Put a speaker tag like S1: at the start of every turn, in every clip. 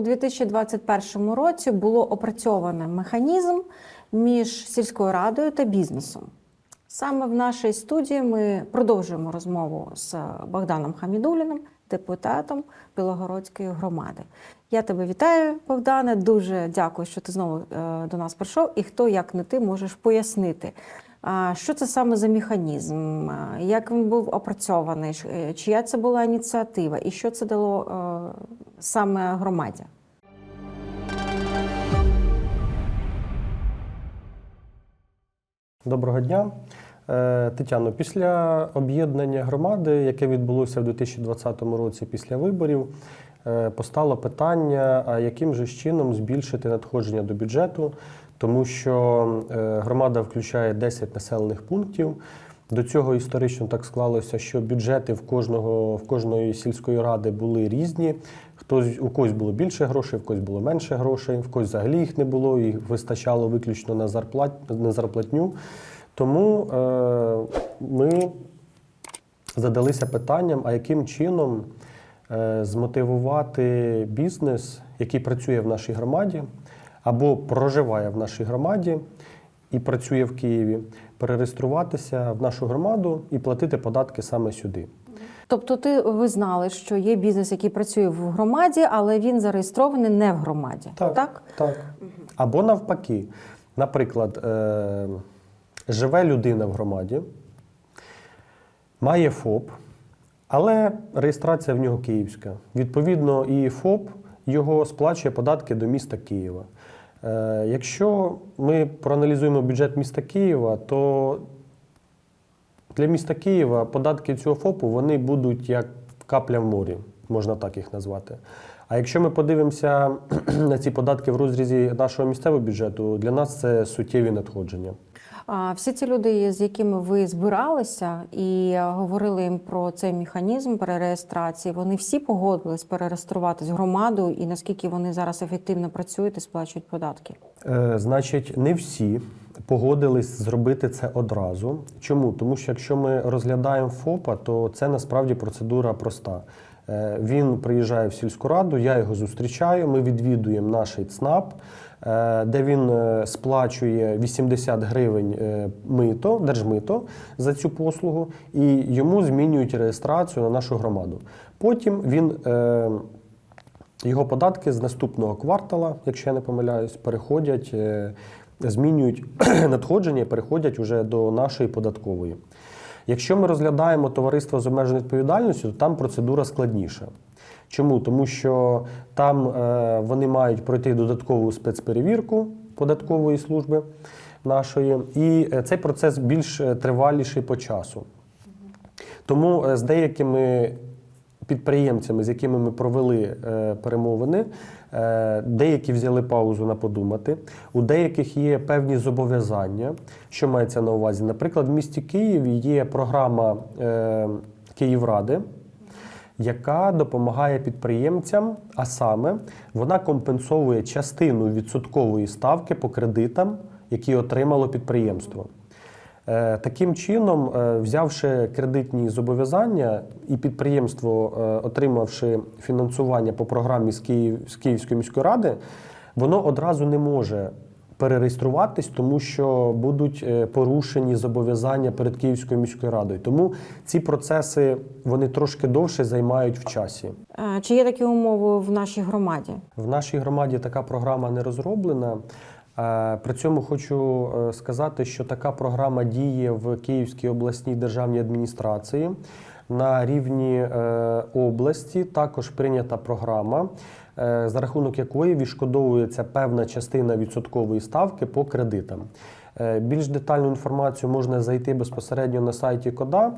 S1: У 2021 році було опрацьовано механізм між сільською радою та бізнесом. Саме в нашій студії ми продовжуємо розмову з Богданом Хамідуліним, депутатом Білогородської громади. Я тебе вітаю, Богдане. Дуже дякую, що ти знову е, до нас прийшов. І хто, як не ти, можеш пояснити, що це саме за механізм, як він був опрацьований, е, чия це була ініціатива, і що це дало е, саме громаді?
S2: Доброго дня. Е, Тетяно, після об'єднання громади, яке відбулося в 2020 році після виборів, е, постало питання, а яким же чином збільшити надходження до бюджету, тому що е, громада включає 10 населених пунктів. До цього історично так склалося, що бюджети в кожного в кожної сільської ради були різні. Хтось у когось було більше грошей, в когось було менше грошей, в когось взагалі їх не було, і вистачало виключно на зарплат на зарплатню. Тому е, ми задалися питанням, а яким чином е, змотивувати бізнес, який працює в нашій громаді, або проживає в нашій громаді і працює в Києві, перереєструватися в нашу громаду і платити податки саме сюди.
S1: Тобто, ти ви знали, що є бізнес, який працює в громаді, але він зареєстрований не в громаді. так?
S2: так. Або навпаки, наприклад, е, живе людина в громаді, має ФОП, але реєстрація в нього київська. Відповідно, і ФОП його сплачує податки до міста Києва. Е, якщо ми проаналізуємо бюджет міста Києва, то для міста Києва податки цього ФОПу вони будуть як капля в морі, можна так їх назвати. А якщо ми подивимося на ці податки в розрізі нашого місцевого бюджету, для нас це суттєві надходження.
S1: Всі ці люди, з якими ви збиралися і е, говорили їм про цей механізм перереєстрації, вони всі погодились перереєструватись громаду, і наскільки вони зараз ефективно працюють і сплачують податки?
S2: Е, значить, не всі погодились зробити це одразу. Чому? Тому що якщо ми розглядаємо ФОПа, то це насправді процедура проста. Е, Він приїжджає в сільську раду, я його зустрічаю. Ми відвідуємо наш ЦНАП, е, де він е, сплачує 80 гривень мито, держмито за цю послугу, і йому змінюють реєстрацію на нашу громаду. Потім він його податки з наступного квартала, якщо я не помиляюсь, переходять, змінюють надходження і переходять уже до нашої податкової. Якщо ми розглядаємо товариство з обмеженою відповідальністю, то там процедура складніша. Чому? Тому що там е, вони мають пройти додаткову спецперевірку податкової служби нашої, і е, цей процес більш е, триваліший по часу. Тому з деякими підприємцями, з якими ми провели е, перемовини, е, деякі взяли паузу на подумати. У деяких є певні зобов'язання, що мається на увазі. Наприклад, в місті Києві є програма е, Київради. Яка допомагає підприємцям, а саме вона компенсовує частину відсоткової ставки по кредитам, які отримало підприємство. Е, Таким чином, е, взявши кредитні зобов'язання, і підприємство, е, отримавши фінансування по програмі з, Київ, з Київської міської ради, воно одразу не може перереєструватись, тому що будуть порушені зобов'язання перед Київською міською радою. Тому ці процеси вони трошки довше займають в часі.
S1: Чи є такі умови в нашій громаді?
S2: В нашій громаді така програма не розроблена. Е, При цьому хочу е, сказати, що така програма діє в Київській обласній державній адміністрації. На рівні е, області також прийнята програма, за рахунок якої відшкодовується певна частина відсоткової ставки по кредитам. Е, Більш детальну інформацію можна зайти безпосередньо на сайті КОДА.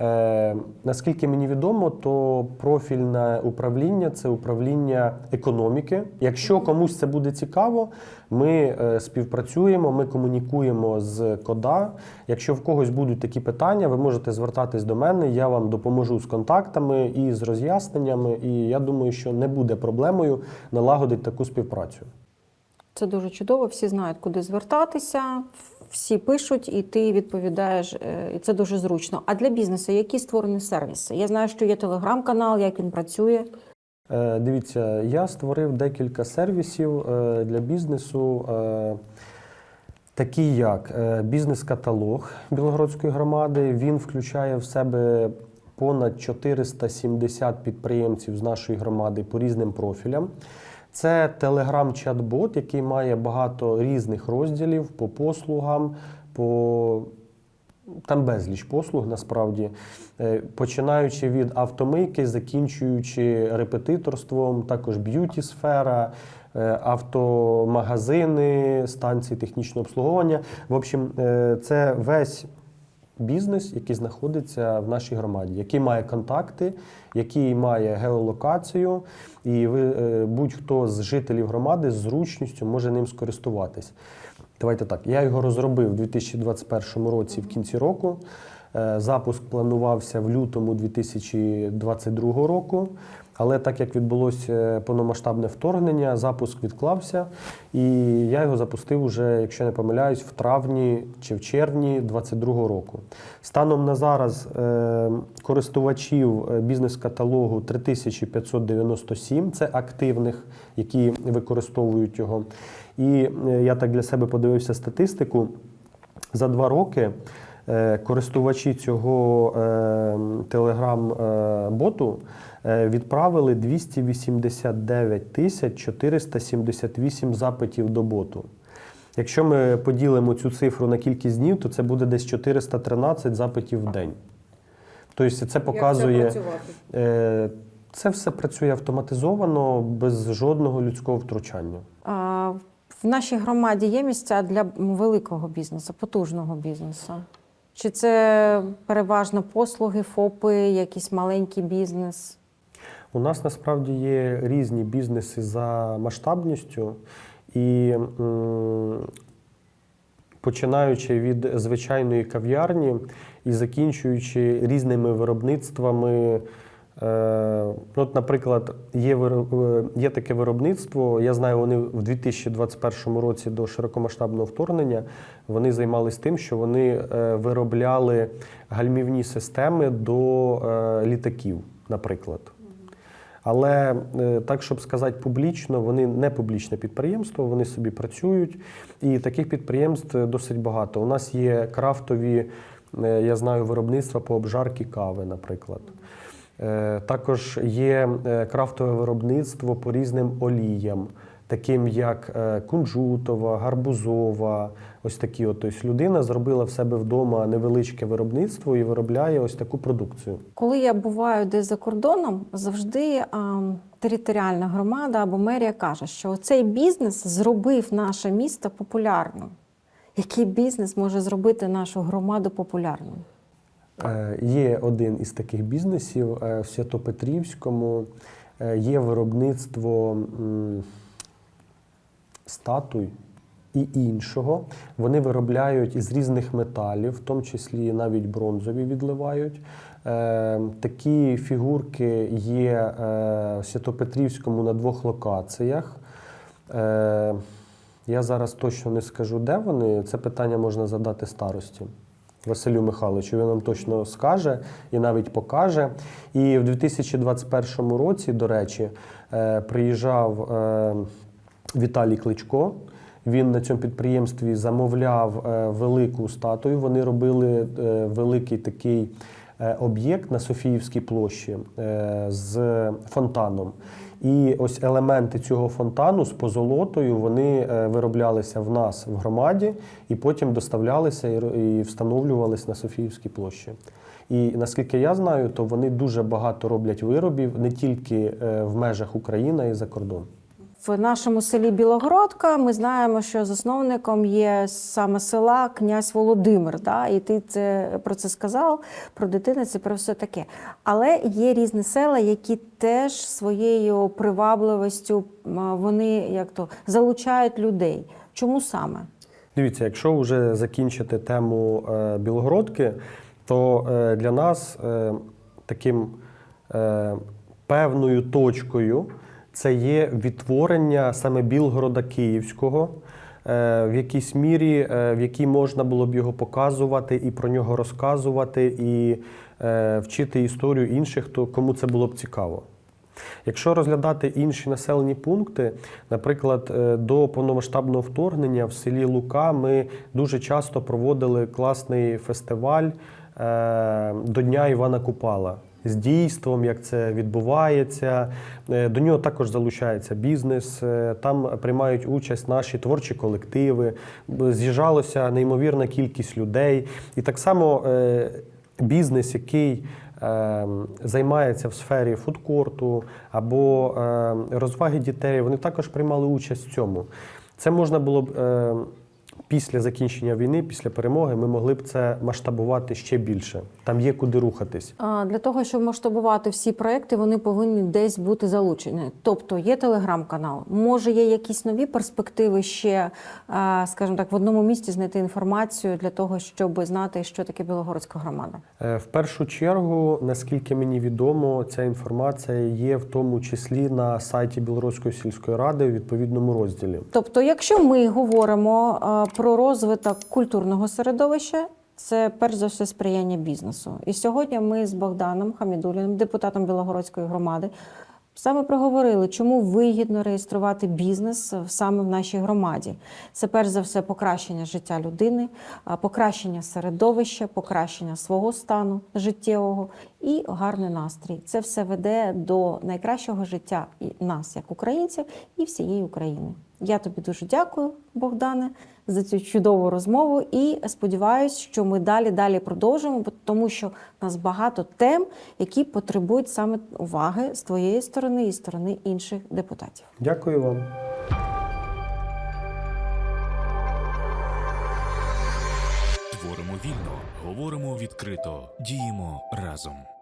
S2: Е, Наскільки мені відомо, то профільне управління це управління економіки. Якщо комусь це буде цікаво, ми е, співпрацюємо, ми комунікуємо з КОДА. Якщо в когось будуть такі питання, ви можете звертатись до мене. Я вам допоможу з контактами і з роз'ясненнями. І я думаю, що не буде проблемою налагодити таку співпрацю.
S1: Це дуже чудово, всі знають, куди звертатися, всі пишуть, і ти відповідаєш, е, і це дуже зручно. А для бізнесу які створені сервіси? Я знаю, що є телеграм-канал, як він працює.
S2: Е, Дивіться, я створив декілька сервісів е, для бізнесу, такі як бізнес-каталог Білогородської громади. Він включає в себе понад 470 підприємців з нашої громади по різним профілям. Це телеграм-чат-бот, який має багато різних розділів по послугам, по там безліч послуг насправді, Е, починаючи від автомийки, закінчуючи репетиторством, також б'юті-сфера, е, автомагазини, станції технічного обслуговування. В общем, е, це весь бізнес, який знаходиться в нашій громаді, який має контакти, який має геолокацію, і ви, е, будь-хто з жителів громади з зручністю може ним скористуватись. Давайте так. Я його розробив у 2021 році в кінці року. Е, Запуск планувався в лютому 2022 року. Але так як відбулося повномасштабне вторгнення, запуск відклався, і я його запустив уже, якщо не помиляюсь, в травні чи в червні 2022 року. Станом на зараз е, користувачів е, бізнес-каталогу 3597, це активних, які використовують його. І е, я так для себе подивився статистику. За два роки е, користувачі цього е, телеграм-боту е, відправили 289 тисяч 478 запитів до боту. Якщо ми поділимо цю цифру на кількість днів, то це буде десь 413 запитів в день. Тобто це показує. Е, Це все працює автоматизовано, без жодного людського втручання.
S1: А, В нашій громаді є місця для великого бізнесу, потужного бізнесу? Чи це переважно послуги, ФОПи, якийсь маленький бізнес?
S2: У нас насправді є різні бізнеси за масштабністю, і починаючи від звичайної кав'ярні і закінчуючи різними виробництвами. Е, От, наприклад, є, е, є таке виробництво. Я знаю, вони в 2021 році до широкомасштабного вторгнення вони займалися тим, що вони е, виробляли гальмівні системи до літаків, наприклад. Але так, щоб сказати публічно, вони не публічне підприємство, вони собі працюють. І таких підприємств досить багато. У нас є крафтові, я знаю, виробництва по обжарці кави, наприклад. Е, Також є е, крафтове виробництво по різним оліям, таким як е, кунжутова, гарбузова. Ось такі. От. Тобто людина зробила в себе вдома невеличке виробництво і виробляє ось таку продукцію.
S1: Коли я буваю десь за кордоном, завжди а, територіальна громада або мерія каже, що цей бізнес зробив наше місто популярним. Який бізнес може зробити нашу громаду популярною?
S2: Е, Є один із таких бізнесів е, в Святопетрівському. Е, Є виробництво статуй і іншого. Вони виробляють із різних металів, в тому числі навіть бронзові відливають. Такі фігурки є в Святопетрівському на двох локаціях. Я зараз точно не скажу, де вони. Це питання можна задати старості. Василю Михайловичу, він нам точно скаже і навіть покаже. І в 2021 році, до речі, е, приїжджав е, Віталій Кличко. Він на цьому підприємстві замовляв е, велику статую. Вони робили великий такий об'єкт на Софіївській площі е, з фонтаном. І ось елементи цього фонтану з позолотою вони е, вироблялися в нас в громаді і потім доставлялися і встановлювалися на Софіївській площі. І наскільки я знаю, то вони дуже багато роблять виробів не тільки е, в межах України, а й за кордон.
S1: В нашому селі Білогородка ми знаємо, що засновником є саме села князь Володимир. Да? І ти це про це сказав, про дитинець і про все таке. Але є різні села, які теж своєю привабливістю вони як то залучають людей. Чому саме?
S2: Дивіться, якщо вже закінчити тему е, Білогородки, то е, для нас е, таким певною точкою це є відтворення саме Білгорода Київського. е, В якійсь мірі, е, в якій можна було б його показувати і про нього розказувати, і е, вчити історію інших, то кому це було б цікаво. Якщо розглядати інші населені пункти, наприклад, до повномасштабного вторгнення в селі Лука ми дуже часто проводили класний фестиваль до Дня Івана Купала. З дійством, як це відбувається, Е, до нього також залучається бізнес. е, Там приймають участь наші творчі колективи. З'їжджалося неймовірна кількість людей. І так само е, бізнес, який е, займається в сфері фудкорту або е, розваги дітей, вони також приймали участь в цьому. Це можна було б е, після закінчення війни, після перемоги, ми могли б це масштабувати ще більше. Там є куди рухатись.
S1: А, Для того, щоб масштабувати всі проекти, вони повинні десь бути залучені. Тобто є телеграм-канал, може є якісь нові перспективи ще, скажімо так, в одному місці знайти інформацію для того, щоб знати, що таке Білогородська громада.
S2: Е, В першу чергу, наскільки мені відомо, ця інформація є в тому числі на сайті Білоруської сільської ради у відповідному розділі.
S1: Тобто, якщо ми говоримо про розвиток культурного середовища, це перш за все сприяння бізнесу. І сьогодні ми з Богданом Хамідуліним, депутатом Білогородської громади, саме проговорили, чому вигідно реєструвати бізнес саме в нашій громаді. Це перш за все покращення життя людини, покращення середовища, покращення свого стану життєвого і гарний настрій. Це все веде до найкращого життя і нас, як українців, і всієї України. Я тобі дуже дякую, Богдане, за цю чудову розмову. І сподіваюся, що ми далі далі продовжимо, тому що в нас багато тем, які потребують саме уваги з твоєї сторони і сторони інших депутатів.
S2: Дякую вам.
S3: Творимо вільно, говоримо відкрито, діємо разом.